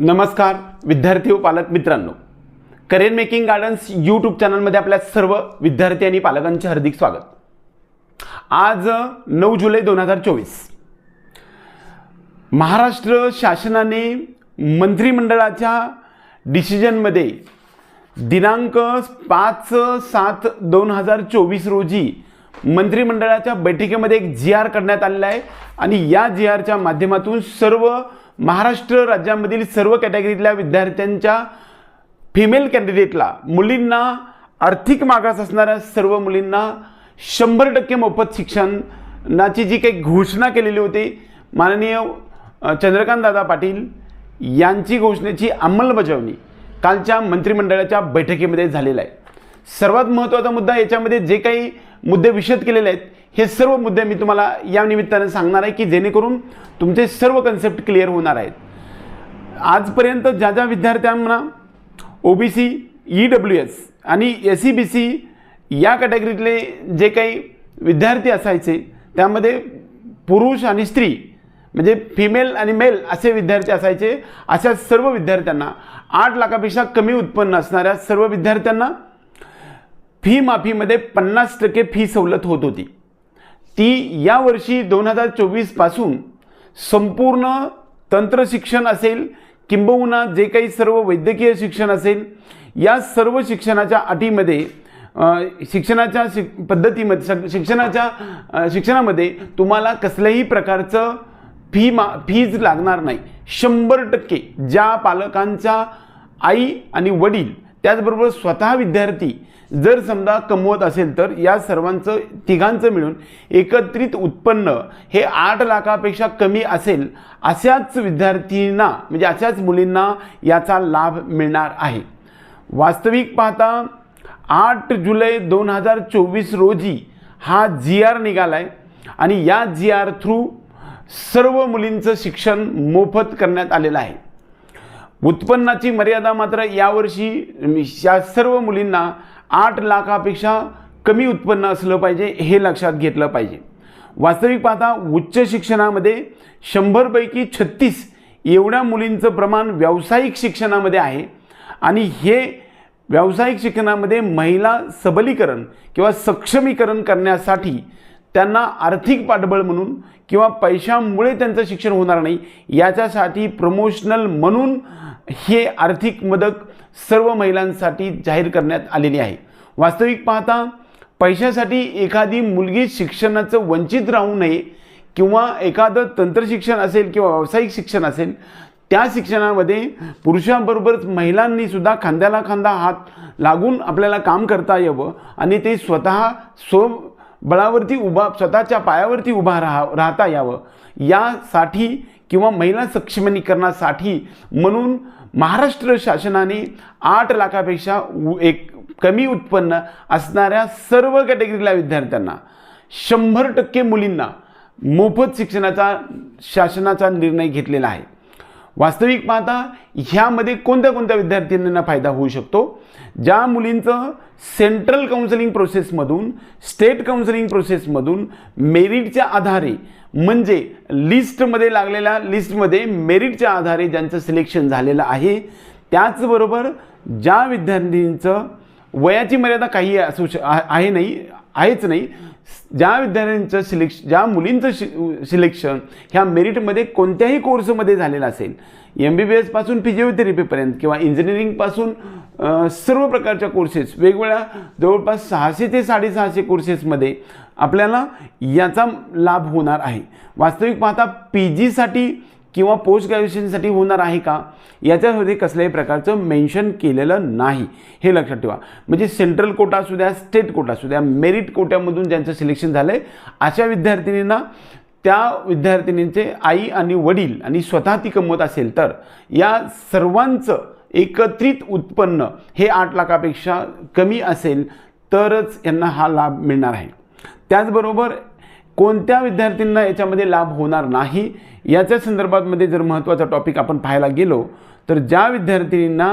नमस्कार विद्यार्थी व पालक मित्रांनो. करिअर मेकिंग गार्डन्स यूट्यूब चॅनलमध्ये आपल्या सर्व विद्यार्थी आणि पालकांचे हार्दिक स्वागत. आज नऊ जुलै दोन हजार चोवीस. महाराष्ट्र शासनाने मंत्रिमंडळाच्या डिसिजनमध्ये दिनांक पाच सात दोन हजार चोवीस रोजी मंत्रिमंडळाच्या बैठकीमध्ये एक जी आर करण्यात आलेला आहे. आणि या जी आरच्या माध्यमातून सर्व महाराष्ट्र राज्यामधील सर्व कॅटेगरीतल्या विद्यार्थ्यांच्या फिमेल कॅन्डिडेटला मुलींना आर्थिक मागास असणाऱ्या सर्व मुलींना शंभर टक्के मोफत शिक्षणाची जी काही घोषणा केलेली होती माननीय चंद्रकांत दादा पाटील यांची घोषणेची अंमलबजावणी कालच्या मंत्रिमंडळाच्या बैठकीमध्ये झालेला आहे. सर्वात महत्त्वाचा मुद्दा याच्यामध्ये जे काही मुद्दे विशद केलेले आहेत. हे सर्व मुद्दे मी तुम्हाला या निमित्तानं सांगणार आहे की जेणेकरून तुमचे सर्व कन्सेप्ट क्लिअर होणार आहेत. आजपर्यंत ज्या ज्या विद्यार्थ्यांना O B C E W S आणि एस सी बी सी या कॅटेगरीतले जे काही विद्यार्थी असायचे त्यामध्ये पुरुष आणि स्त्री म्हणजे फिमेल आणि मेल असे विद्यार्थी असायचे. अशा सर्व विद्यार्थ्यांना आठ लाखापेक्षा कमी उत्पन्न असणाऱ्या सर्व विद्यार्थ्यांना फी माफीमध्ये पन्नास टक्के फी सवलत होत होती. ती यावर्षी दोन हजार चोवीसपासून संपूर्ण तंत्रशिक्षण असेल किंबहुना जे काही सर्व वैद्यकीय शिक्षण असेल या सर्व शिक्षणाच्या अटीमध्ये शिक्षणाच्या शिक पद्धतीमध्ये शिक्षणाच्या शिक्षणामध्ये तुम्हाला कसल्याही प्रकारचं फी मा फीज लागणार नाही. शंभर टक्के ज्या पालकांच्या आई आणि वडील त्याचबरोबर स्वतः विद्यार्थी जर समजा कमवत असेल तर या सर्वांचं तिघांचं मिळून एकत्रित उत्पन्न हे आठ लाखापेक्षा कमी असेल अशाच विद्यार्थींना म्हणजे अशाच मुलींना याचा लाभ मिळणार आहे. वास्तविक पाहता आठ जुलै दोन हजार चोवीस रोजी हा जी आर निघाला आहे आणि या जी आर थ्रू सर्व मुलींचं शिक्षण मोफत करण्यात आलेलं आहे. उत्पन्नाची मर्यादा मात्र यावर्षी या सर्व मुलींना आठ लाखापेक्षा कमी उत्पन्न असलं पाहिजे हे लक्षात घेतलं पाहिजे. वास्तविक पाहता उच्च शिक्षणामध्ये शंभरपैकी छत्तीस एवढ्या मुलींचं प्रमाण व्यावसायिक शिक्षणामध्ये आहे. आणि हे व्यावसायिक शिक्षणामध्ये महिला सबलीकरण किंवा सक्षमीकरण करण्यासाठी त्यांना आर्थिक पाठबळ म्हणून किंवा पैशामुळे त्यांचं शिक्षण होणार नाही याच्यासाठी प्रमोशनल म्हणून हे आर्थिक मदत सर्व महिलांसाठी जाहीर करण्यात आलेली आहे. वास्तविक पाहता पैशासाठी एखादी मुलगी शिक्षणाचं वंचित राहू नये किंवा एखादं तंत्रशिक्षण असेल किंवा व्यावसायिक शिक्षण असेल त्या शिक्षणामध्ये पुरुषांबरोबरच महिलांनीसुद्धा खांद्याला खांदा हात लागून आपल्याला काम करता यावं आणि ते स्वतः स्व बळावरती उभा स्वतःच्या पायावरती उभा राहा राहता यावं. यासाठी किंवा महिला सक्षमीकरणासाठी म्हणून महाराष्ट्र शासनाने आठ लाखापेक्षा उ- एक कमी उत्पन्न असणाऱ्या सर्व कॅटेगरीला विद्यार्थ्यांना शंभर टक्के मुलींना मोफत शिक्षणाचा शासनाचा निर्णय घेतलेला आहे. वास्तविक पाहता ह्यामध्ये कोणत्या कोणत्या विद्यार्थ्यांना फायदा होऊ शकतो? ज्या मुलींचं सेंट्रल काउन्सिलिंग प्रोसेसमधून स्टेट काउन्सिलिंग प्रोसेसमधून मेरिटच्या आधारे म्हणजे लिस्टमध्ये लागलेल्या लिस्टमध्ये मेरिटच्या आधारे ज्यांचं सिलेक्शन झालेलं आहे त्याचबरोबर ज्या विद्यार्थ्यांचं वयाची मर्यादा काही असू श आहे नाही आहेच नाही ज्या विद्यार्थ्यांचं सिलेक्श ज्या मुलींचं शि सिलेक्शन ह्या मेरिटमध्ये कोणत्याही कोर्समध्ये झालेलं असेल एम बी बी एसपासून फिजिओथेरपीपर्यंत किंवा इंजिनिअरिंगपासून सर्व प्रकारच्या कोर्सेस वेगवेगळ्या जवळपास सहाशे ते साडेसहाशे कोर्सेसमध्ये आपल्याला याचा लाभ होणार आहे. वास्तविक पाहता पी जीसाठी किंवा पोस्ट ग्रॅज्युएशनसाठी होणार आहे का? याच्यामध्ये कसल्याही प्रकारचं मेन्शन केलेलं नाही. हे लक्षात ठेवा. म्हणजे सेंट्रल कोटा असू द्या स्टेट कोटा असू द्या मेरिट कोट्यामधून ज्यांचं सिलेक्शन झालं आहे अशा विद्यार्थिनींना त्या विद्यार्थिनींचे आई आणि वडील आणि स्वतः ती कमवत असेल तर या सर्वांचं एकत्रित उत्पन्न हे आठ लाखापेक्षा कमी असेल तरच यांना हा लाभ मिळणार आहे. त्याचबरोबर कोणत्या विद्यार्थ्यांना याच्यामध्ये लाभ होणार नाही याच्या संदर्भातमध्ये जर महत्त्वाचा टॉपिक आपण पाहायला गेलो तर ज्या विद्यार्थिनींना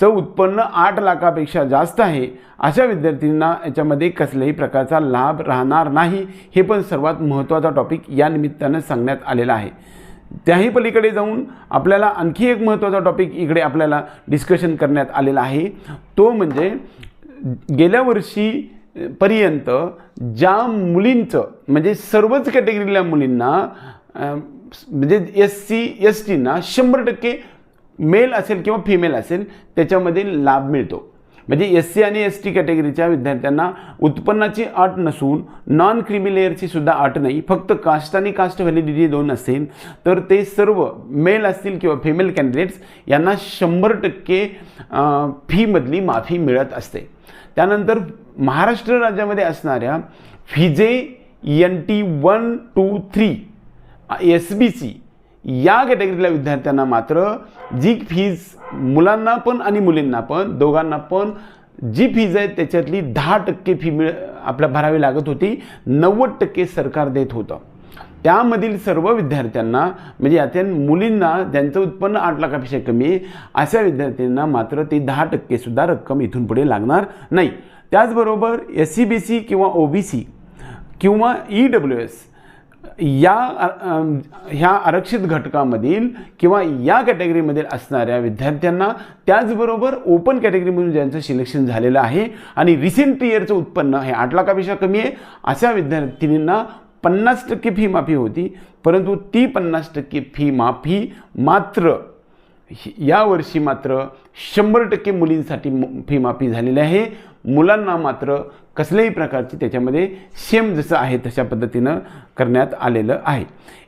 चं उत्पन्न आठ लाखापेक्षा जास्त आहे अशा विद्यार्थ्यांना याच्यामध्ये कसल्याही प्रकारचा लाभ राहणार नाही. हे पण सर्वात महत्त्वाचा टॉपिक या निमित्तानं सांगण्यात आलेला आहे. त्याही पलीकडे जाऊन आपल्याला आणखी एक महत्त्वाचा टॉपिक इकडे आपल्याला डिस्कशन करण्यात आलेला आहे. तो म्हणजे गेल्या वर्षी पर्यंत ज्या मुलींचं म्हणजे सर्वच कॅटेगरीतल्या मुलींना म्हणजे एस सी एस टीना शंभर टक्के मेल असेल किंवा फिमेल असेल त्याच्यामध्ये लाभ मिळतो. म्हणजे एस सी आणि एस टी कॅटेगरीच्या विद्यार्थ्यांना उत्पन्नाची अट नसून नॉन क्रिमिलेअरची सुद्धा अट नाही. फक्त कास्ट आणि कास्ट व्हॅलिडिटी दोन असेल तर ते सर्व मेल असतील किंवा फिमेल कॅन्डिडेट्स यांना शंभर टक्के फीमधली माफी मिळत असते. त्यानंतर महाराष्ट्र राज्यामध्ये असणाऱ्या फिजे N T one two three S B C या कॅटेगरीतल्या विद्यार्थ्यांना मात्र जी फीज मुलांना पण आणि मुलींना पण दोघांना पण जी फीज आहे त्याच्यातली दहा टक्के फी मिळ आपल्या भरावी लागत होती नव्वद टक्के सरकार देत होतं. त्यामधील सर्व विद्यार्थ्यांना म्हणजे याच्या मुलींना ज्यांचं उत्पन्न आठ लाखापेक्षा कमी आहे अशा विद्यार्थ्यांना मात्र ती दहा टक्केसुद्धा रक्कम इथून पुढे लागणार नाही. त्याचबरोबर एस सी बी सी किंवा ओ बी सी किंवा ई डब्ल्यू एस या ह्या आरक्षित घटकामधील किंवा या कॅटेगरीमधील असणाऱ्या विद्यार्थ्यांना त्याचबरोबर ओपन कॅटेगरीमधून ज्यांचं सिलेक्शन झालेलं आहे आणि रिसेंट इयरचं उत्पन्न हे आठ लाखापेक्षा कमी आहे अशा विद्यार्थिनींना पन्नास टक्के फी माफी होती. परंतु ती पन्नास टक्के फी माफी मात्र यावर्षी मात्र शंभर टक्के मुलींसाठी मु- फी माफी झालेली आहे. मुलांना मात्र कसल्याही प्रकारची त्याच्यामध्ये सेम जसं आहे तशा पद्धतीनं करण्यात आलेलं आहे.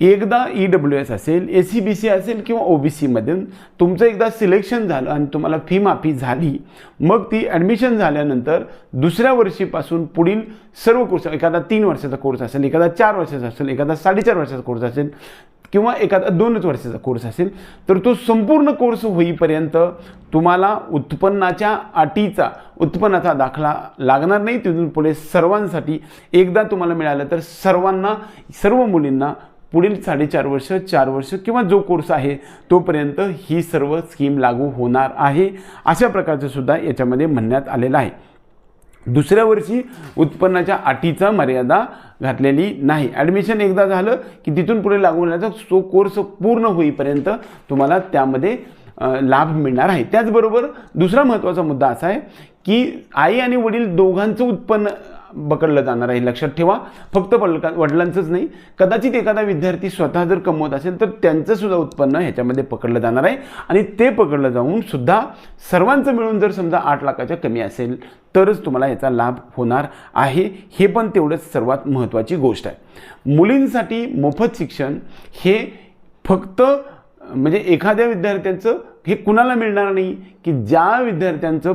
एकदा ई डब्ल्यू एस असेल ए सी बी सी असेल किंवा ओ बी सीमधून तुमचं एकदा सिलेक्शन झालं आणि तुम्हाला फी माफी झाली मग ती ॲडमिशन झाल्यानंतर दुसऱ्या वर्षीपासून पुढील सर्व कोर्स एखादा तीन वर्षाचा कोर्स असेल एखादा चार वर्षाचा असेल एखादा साडेचार वर्षाचा कोर्स असेल किंवा एखादा दोनच वर्षाचा कोर्स असेल तर तो संपूर्ण कोर्स होईपर्यंत तुम्हाला उत्पन्नाच्या अटीचा उत्पन्नाचा दाखला लागणार नाही. तिथून पुढे सर्वांसाठी एकदा तुम्हाला मिळालं तर सर्वांना सर्व मुलींना पुढील साडेचार वर्ष चार वर्ष किंवा जो कोर्स आहे तोपर्यंत ही सर्व स्कीम लागू होणार आहे. अशा प्रकारचं सुद्धा याच्यामध्ये म्हणण्यात आलेलं आहे. दुसऱ्या वर्षी उत्पन्नाच्या अटीचा मर्यादा घातलेली नाही. ॲडमिशन एकदा झालं की तिथून पुढे लागू होण्याचा तो कोर्स पूर्ण होईपर्यंत तुम्हाला त्यामध्ये लाभ मिळणार आहे. त्याचबरोबर दुसरा महत्त्वाचा मुद्दा असा आहे की आई आणि वडील दोघांचं उत्पन्न पकडलं जाणार आहे लक्षात ठेवा. फक्त पलका वडिलांचंच नाही कदाचित एखादा विद्यार्थी स्वतः जर कमवत असेल तर त्यांचंसुद्धा उत्पन्न ह्याच्यामध्ये पकडलं जाणार आहे. आणि ते पकडलं जाऊन सुद्धा सर्वांचं मिळून जर समजा आठ लाखाच्या कमी असेल तरच तुम्हाला याचा लाभ होणार आहे. हे पण तेवढंच सर्वात महत्त्वाची गोष्ट आहे. मुलींसाठी मोफत शिक्षण हे फक्त म्हणजे एखाद्या विद्यार्थ्यांचं हे कुणाला मिळणार नाही की ज्या विद्यार्थ्यांचं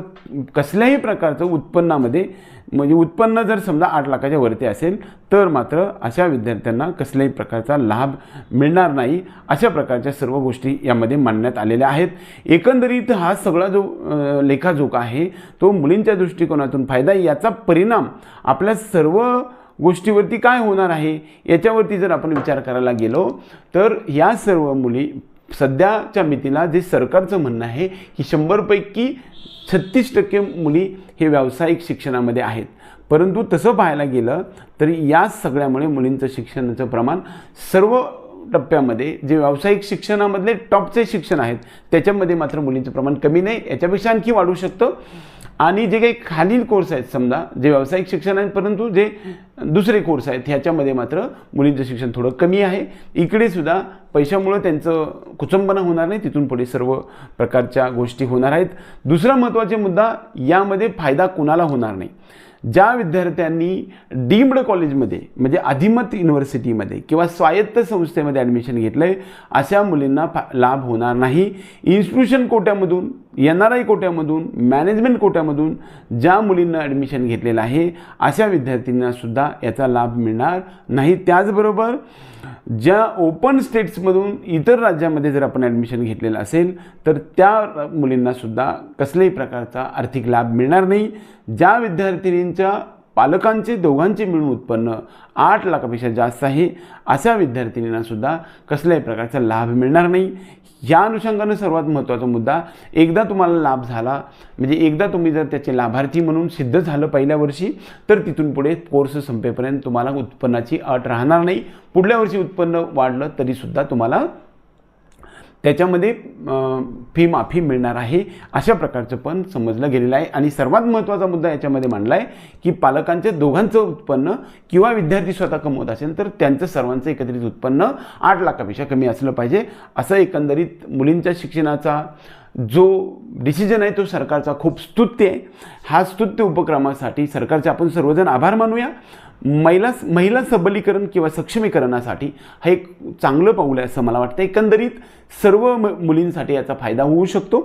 कसल्याही प्रकारचं उत्पन्नामध्ये म्हणजे उत्पन्न जर समजा आठ लाखाच्या वरती असेल तर मात्र अशा विद्यार्थ्यांना कसल्याही प्रकारचा लाभ मिळणार नाही अशा प्रकारच्या सर्व गोष्टी यामध्ये मांडण्यात आलेल्या आहेत एकंदरीत हा सगळा जो लेखाजोखा आहे तो मुलींच्या दृष्टिकोनातून फायदा आहे. याचा परिणाम आपल्या सर्व गोष्टीवरती काय होणार आहे याच्यावरती जर आपण विचार करायला गेलो तर या सर्व मुली सध्याच्या मितीला जे सरकारचं म्हणणं आहे की शंभरपैकी छत्तीस टक्के मुली हे व्यावसायिक शिक्षणामध्ये आहेत. परंतु तसं पाहायला गेलं तर या सगळ्यामुळे मुलींचं शिक्षणाचं प्रमाण सर्व टप्प्यामध्ये जे व्यावसायिक शिक्षणामधले टॉपचे शिक्षण आहेत त्याच्यामध्ये मात्र मुलींचं प्रमाण कमी नाही. याच्यापेक्षा आणखी वाढू शकतं. आणि जे काही खालील कोर्स आहेत समजा जे व्यावसायिक शिक्षण आहेत परंतु जे दुसरे कोर्स आहेत ह्याच्यामध्ये मात्र मुलींचं शिक्षण थोडं कमी आहे. इकडे सुद्धा पैशामुळं त्यांचं कुचंबना होणार नाही तिथून पुढे सर्व प्रकारच्या गोष्टी होणार आहेत. दुसरा महत्त्वाचा मुद्दा यामध्ये फायदा कुणाला होणार नाही? ज्या विद्यार्थ्यांनी डीम्ड कॉलेजमध्ये म्हणजे अधिमत युनिव्हर्सिटीमध्ये किंवा स्वायत्त संस्थेमध्ये ॲडमिशन घेतलं आहे अशा मुलींना फा लाभ होणार नाही. इन्स्टिट्यूशन कोट्यामधून एन आर आय कोट्यामधून मॅनेजमेंट कोट्यामधून ज्या मुलींना ॲडमिशन घेतलेलं आहे अशा विद्यार्थ्यांनासुद्धा याचा लाभ मिळणार नाही. त्याचबरोबर ज्या ओपन स्टेट्समधून इतर राज्यामध्ये जर आपण ॲडमिशन घेतलेलं असेल तर त्या मुलींनासुद्धा कसल्याही प्रकारचा आर्थिक लाभ मिळणार नाही. ज्या विद्यार्थिनींच्या पालकांचे दोघांचे मिळून उत्पन्न आठ लाखापेक्षा जास्त आहे अशा विद्यार्थिनींनासुद्धा कसल्याही प्रकारचा लाभ मिळणार नाही. या अनुषंगानं सर्वात महत्त्वाचा मुद्दा एकदा तुम्हाला लाभ झाला म्हणजे एकदा तुम्ही जर त्याचे लाभार्थी म्हणून सिद्ध झालं पहिल्या वर्षी तर तिथून पुढे कोर्स संपेपर्यंत तुम्हाला उत्पन्नाची अट राहणार नाही. पुढल्या वर्षी उत्पन्न वाढलं तरीसुद्धा तुम्हाला त्याच्यामध्ये फी माफी मिळणार आहे अशा प्रकारचं पण समजलं गेलेलं आहे. आणि सर्वात महत्त्वाचा मुद्दा याच्यामध्ये मांडला आहे की पालकांचे दोघांचं उत्पन्न किंवा विद्यार्थी स्वतः कमवत असेल तर त्यांचं सर्वांचं एकत्रित उत्पन्न आठ लाखापेक्षा कमी असलं पाहिजे. असं एकंदरीत मुलींच्या शिक्षणाचा जो डिसिजन आहे तो सरकारचा खूप स्तुत्य आहे. हा स्तुत्य उपक्रमासाठी सरकारचे आपण सर्वजण आभार मानूया. महिला महिला सबलीकरण किंवा सक्षमीकरणासाठी हा एक चांगलं पाऊल आहे असं मला वाटतं एकंदरीत सर्व म मुलींसाठी याचा फायदा होऊ शकतो.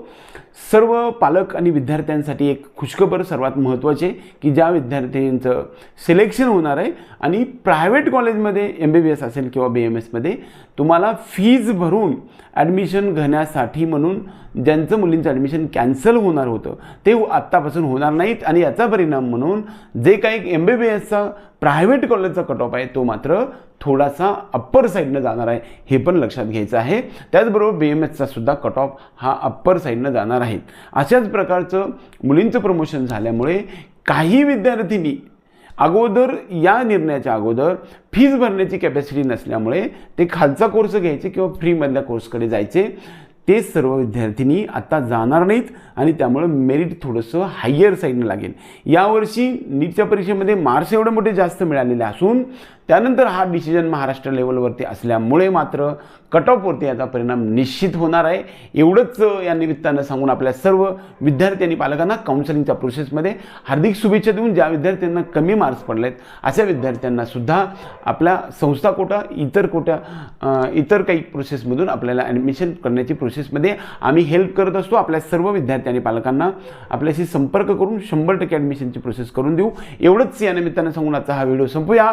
सर्व पालक आणि विद्यार्थ्यांसाठी एक खुशखबर सर्वात महत्त्वाचे आहे की ज्या विद्यार्थ्यांचं सिलेक्शन होणार आहे आणि प्रायव्हेट कॉलेजमध्ये एम बी बी एस असेल किंवा बी एम एसमध्ये तुम्हाला फीज भरून ॲडमिशन घेण्यासाठी म्हणून ज्यांचं मुलींचं ॲडमिशन कॅन्सल होणार होतं ते आत्तापासून होणार नाहीत. आणि याचा परिणाम म्हणून जे काही एम बी बी एसचा प्रायव्हेट कॉलेजचा कट ऑफ आहे तो मात्र थोडासा अप्पर साईडनं जाणार आहे हे पण लक्षात घ्यायचं आहे. त्याचबरोबर बी एम एसचा सुद्धा कट ऑफ हा अप्पर साईडनं जाणार आहे. अशाच प्रकारचं मुलींचं प्रमोशन झाल्यामुळे काही विद्यार्थिनी अगोदर या निर्णयाच्या अगोदर फीज भरण्याची कॅपॅसिटी नसल्यामुळे ते खालचा कोर्स घ्यायचे किंवा फ्रीमधल्या कोर्सकडे जायचे. ते सर्व विद्यार्थिनी आत्ता जाणार नाहीत आणि त्यामुळं मेरिट थोडंसं हायर साईडनं लागेल. यावर्षी नीटच्या परीक्षेमध्ये मार्क्स एवढे मोठे जास्त मिळालेले असून त्यानंतर हा डिसिजन महाराष्ट्र लेवलवरती असल्यामुळे मात्र कट ऑफवरती याचा परिणाम निश्चित होणार आहे. एवढंच या निमित्तानं सांगून आपल्या सर्व विद्यार्थी आणि पालकांना काउन्सिलिंगच्या प्रोसेसमध्ये हार्दिक शुभेच्छा देऊन ज्या विद्यार्थ्यांना कमी मार्क्स पडले आहेत अशा विद्यार्थ्यांना सुद्धा आपल्या संस्था कोटा इतर कोट्या इतर काही प्रोसेसमधून आपल्याला ॲडमिशन करण्याची प्रोसेसमध्ये आम्ही हेल्प करत असतो. आपल्या सर्व विद्यार्थी आणि पालकांना आपल्याशी संपर्क करून शंभर टक्के ॲडमिशनची प्रोसेस करून देऊ. एवढंच या निमित्तानं सांगून आजचा हा व्हिडिओ संपूया.